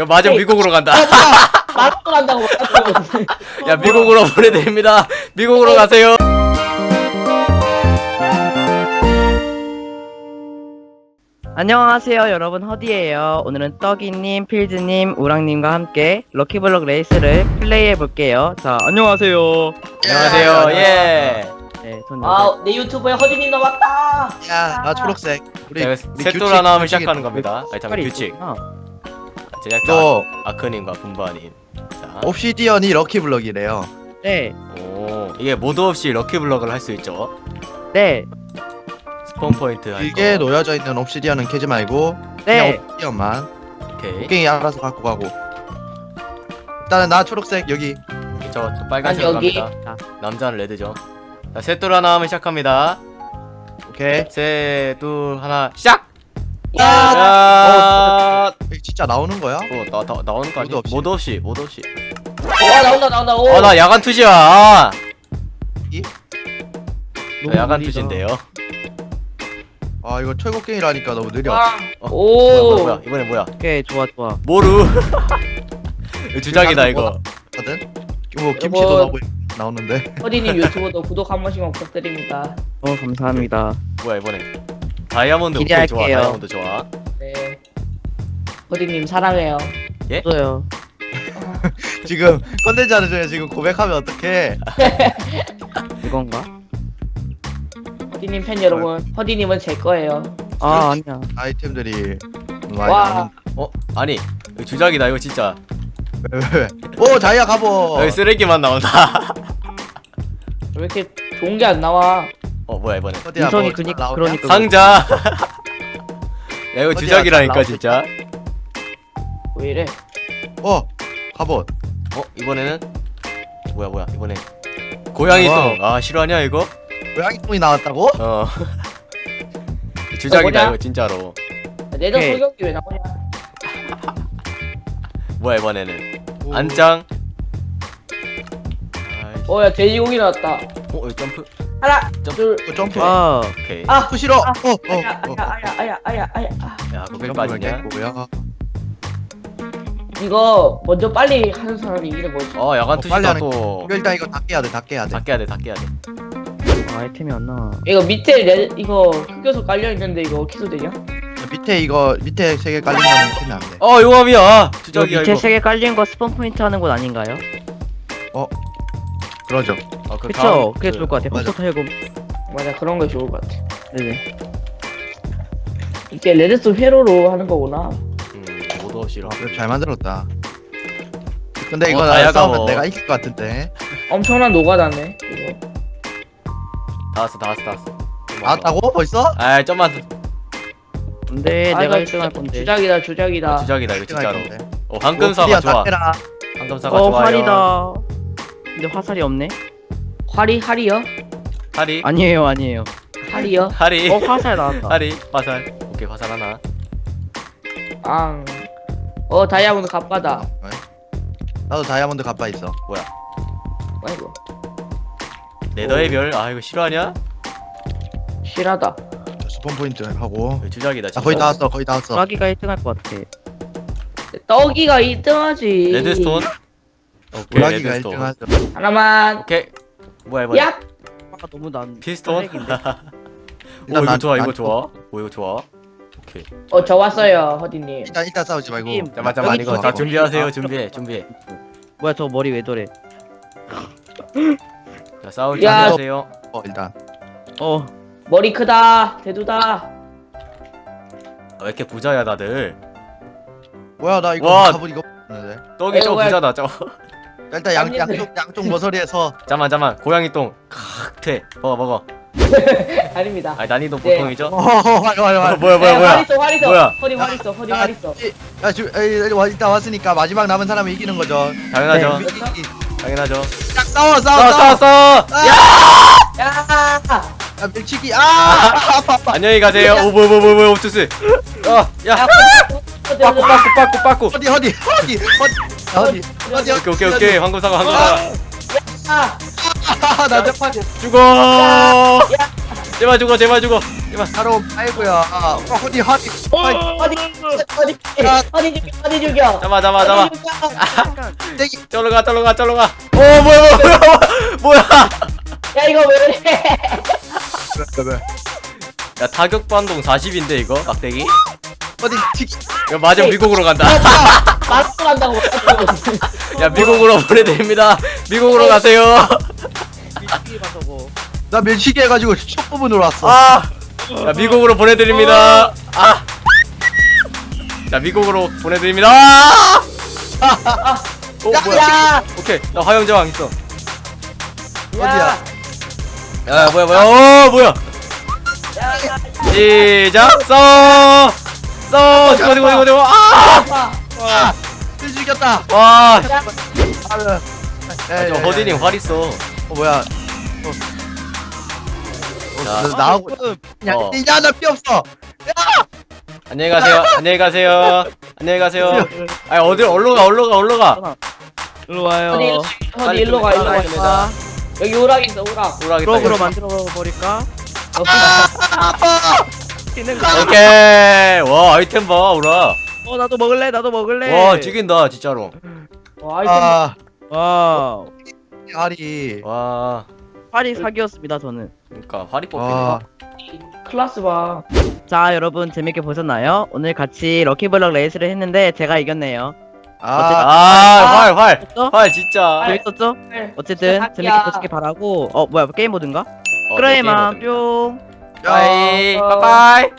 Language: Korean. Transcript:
야 맞아 미국으로 간다. 말도 간다고 말도. 야 미국으로 보내드립니다. 미국으로 가세요. 안녕하세요 여러분 허디예요 오늘은 떡이님, 필즈님, 우랑님과 함께 럭키블럭 레이스를 플레이해 볼게요 자 안녕하세요 안녕하세요. 예. 네, 전 아, 내 유튜브에 허디님 나왔다. 야, 나 초록색. 우리 자, 우리 셋돌 규칙, 하나 하면 규칙이 시작하는 겁니다. 아니 잠깐 규칙. 있구나. 제작자 또 아크님과 분바님. 자. 옵시디언이 럭키블럭이래요. 네, 오 이게 모드 없이 럭키 블럭을 할 수 있죠. 네, 스폰 포인트 할 길게 거. 놓여져 있는 옵시디언은 캐지 말고 네 그냥 옵시디언만. 오케이. 곡괭이 알아서 갖고 가고. 일단은 나 초록색 여기. 저또 빨간색 여기. 갑니다. 남자는 레드죠. 자 셋돌 하나 하면 시작합니다. 오케이. 셋둘 하나 시작. 야, 야. 여기 진짜 나오는 거야? 어 나 나, 나오는 거 아니야? 없이. 모드 없이 모드 없이. 와 나온다 나온다. 오. 아나 야간 투시야. 아. 이? 저 야간 투시인데요. 아 이거 철곡갱이라니까 너무 느려. 아, 어, 오. 뭐야, 뭐야, 이번에 뭐야? 오케이 좋아 좋아 모루. 주작이다 이거. 거든. 뭐 김치도. 나오고 나오는데. 허디님 유튜브도 구독 한 번씩만 부탁드립니다. 어 감사합니다 뭐야 이번에? 다이아몬드 오케이 좋아. 기대할게요. 다이아몬드 좋아. 네. 허디님 사랑해요. 저요 지금 컨텐츠 하는 중에 지금 고백하면 어떡해? 이건가? 허디님 팬 여러분, 허디님은 제 거예요. 아 아니야 아이템들이 많이 와. 어 아니 이거 주작이다 이거 진짜. 왜, 왜, 왜? 오 다이아 갑옷. 여기 쓰레기만 나온다. 왜 이렇게 좋은 게 안 나와? 어 뭐야 이번에? 어디야, 인성이 뭐 그니 나오냐? 그러니까 상자. 야 이거 어디야, 주작이라니까 잘 진짜. 왜 이래? 어 갑옷. 어 이번에는 뭐야 뭐야 이번에 고양이 와우. 똥. 아 싫어하냐 이거? 고양이 똥이 나왔다고? 어. 주작이다 뭐냐? 이거 진짜로. 내가 오케이. 소경기 왜 나오냐? 뭐야 이번에는 오. 안장. 아이씨. 어, 야 돼지고기 나왔다. 어 점프. 하나, 점- 둘. 어, 점프. 아 오케이. 아, 푸 싫어. 아, 어, 어, 아야, 어. 아야, 아야, 아야, 아야, 아야. 야 점프를 빠지냐? 깼고요. 이거 먼저 빨리 하는 사람이 이기는 거지. 어 야간 어, 투시다 하는 또. 이거 일단 이거 다 깨야 돼, 다 깨야 돼. 다 깨야 돼, 다 깨야 돼. 아, 아이템이 안 나와 이거 밑에 레, 이거 흑요소 깔려 있는데 이거 취소되냐? 밑에 이거 밑에 세 개 깔린 거는 캐면 안 돼. 어 용암이야. 아, 저 주작이야 밑에 이거. 세개 깔린 거 스폰 포인트 하는 곳 아닌가요? 그러죠. 어, 그 그쵸? 다음, 그게 그- 좋을 것 같아요 맞아. 털고 맞아 그런 거 좋을 것 같아. 네네 이게 레드스 회로로 하는 거구나. 음, 모드 없이 아. 웹잘 만들었다. 근데 어, 이거 나 다이아가 싸우면 뭐. 내가 이길 것 같은데. 엄청난 노가다네. 이거. 다 왔어, 다 왔어, 다 왔어. 나왔다고 벌써? 아, 좀만. 근데 아, 내가 이거 1등 할 건데 주작이다 주작이다. 어, 주작이다 이거 진짜로. 어, 황금사가 옵시디언 다 좋아. 깨라. 황금사가 어 좋아요. 활이다 근데 화살이 없네? 활이 활이요? 하리. 아니에요 아니에요 활이요? 하리. 어 화살 나왔다 하리. 화살. 오케이, 화살 하나. 앙. 어 다이아몬드 갑바다. 나도 다이아몬드 갑바 있어. 아이고 네더의 별. 아, 이거 싫어하냐? 실하다. 저 스폰 포인트 하고. 이거 주작이다. 나 진짜. 거의 다 왔어, 거의 다 왔어. 소라기가 1등 할 것 같아 떡이가 1등하지. 레드스톤. 오케이, 고라기가 레드스톤. 1등 하죠. 하나만. 오케이. 뭐야 이번에? 야. 아까 너무 난 피스톤. 쓰레기인데. 오, 이거 난- 좋아, 이거 난- 좋아. 오, 이거 좋아. 오케이. 어 저 왔어요 허디님. 일단 일단 싸우지 말고. 잠깐만, 잠깐만 이거. 다 준비하세요. 준비해, 준비해. 뭐야 저 머리 왜 저래 자, 싸울 야. 준비하세요. 어 일단. 어 머리 크다. 대두다. 아, 왜 이렇게 부자야 다들? 뭐야 나 이거 와. 갑옷 이거. 네. 떡이 저 아이고, 부자다 저. 일단 양. 양쪽 양쪽 모서리에서 잠만 잠만 고양이 똥. 칵퇴. 먹어 먹어. 아닙니다. 아 난이도 네. 보통이죠? 어, 활, 활, 어, 활. 뭐야 뭐야 야, 뭐야? 활 있어 활 있어. 뭐야? 허리 활 있어 허리 활 있어. 야, 지, 에이, 와, 일단 왔으니까 마지막 남은 사람이 이기는 거죠. 당연하죠. 네. 이기- 당연하죠. 딱 싸워, 싸워, 싸워 싸워 싸워. 싸워. 야. 야, 밀치기. 아, 아파, 아파. 안녕히 가세요. 오 뭐야 뭐야 뭐야 옵투스. 어, 야. 빠꾸 빠꾸 빠꾸 빠꾸. 어디, 어디, 어디, 어디, 어디, 어디, 오케이 오케이 오케이. 황금 사과 황금 사과. 아, 아, 나 대파. 죽어. 제발 죽어 제발 죽어. 제발. 바로 아이고야. 아, 어디 하디. 어디 어디 어디 죽여 어디 죽여. 잡아 잡아 잡아. 어디. 쩔로 가 쩔로 가 쩔로 가오 뭐야 뭐야 뭐야 뭐야. 야 이거 왜 이래? 야 타격 반동 40인데 이거? 막대기 어디 튀기. 이거 맞아 미국으로 간다 마스크 한다고 야 미국으로 보내드립니다 미국으로 가세요 나 밀치기 해가지고 첫 부분으로 왔어. 아, 야 미국으로 보내드립니다. 아, 자 미국으로 보내드립니다. 아! 어 뭐야? 야 오케이, 나 화염 제왕 있어. 어디야? 야 뭐야 뭐야? 어 뭐야? 시작. 써, 써. 죽어 죽어 죽어 죽어. 아, 아, 들 죽였다. 와. 아, 아, 저 허디님 활 있어. 어 뭐야? 어. 자. 나하고 야, 어. 야 나 피 없어. 안녕히 가세요. 안녕히 가세요. 안녕히 가세요. 아 어디 얼로 가 얼로 가 얼로 가. 일로 와요. 어디 일로- 어디 일로 가 일로 가 여기 우락 있어 우락 우락이다. 트럭으로 이거. 만들어 버릴까? 아파. 튀는 거. 오케이. 와 아이템 봐 우라. 어 나도 먹을래. 나도 먹을래. 와 죽인다 진짜로. 와 아이템 아, 와. 아리. 와. 팔이 사기였습니다 저는. 그러니까 활이 뽑히네. 와, 클라스 봐 자 여러분 재밌게 보셨나요? 오늘 같이 럭키블럭 레이스를 했는데 제가 이겼네요. 아, 아, 활, 활, 또? 활 진짜. 재밌었죠? 네. 어쨌든. 재밌게 보시길 바라고. 어 뭐야 게임 모드인가? 어, 네, 모드. 뿅. 야. 바이, 어. 바이바이.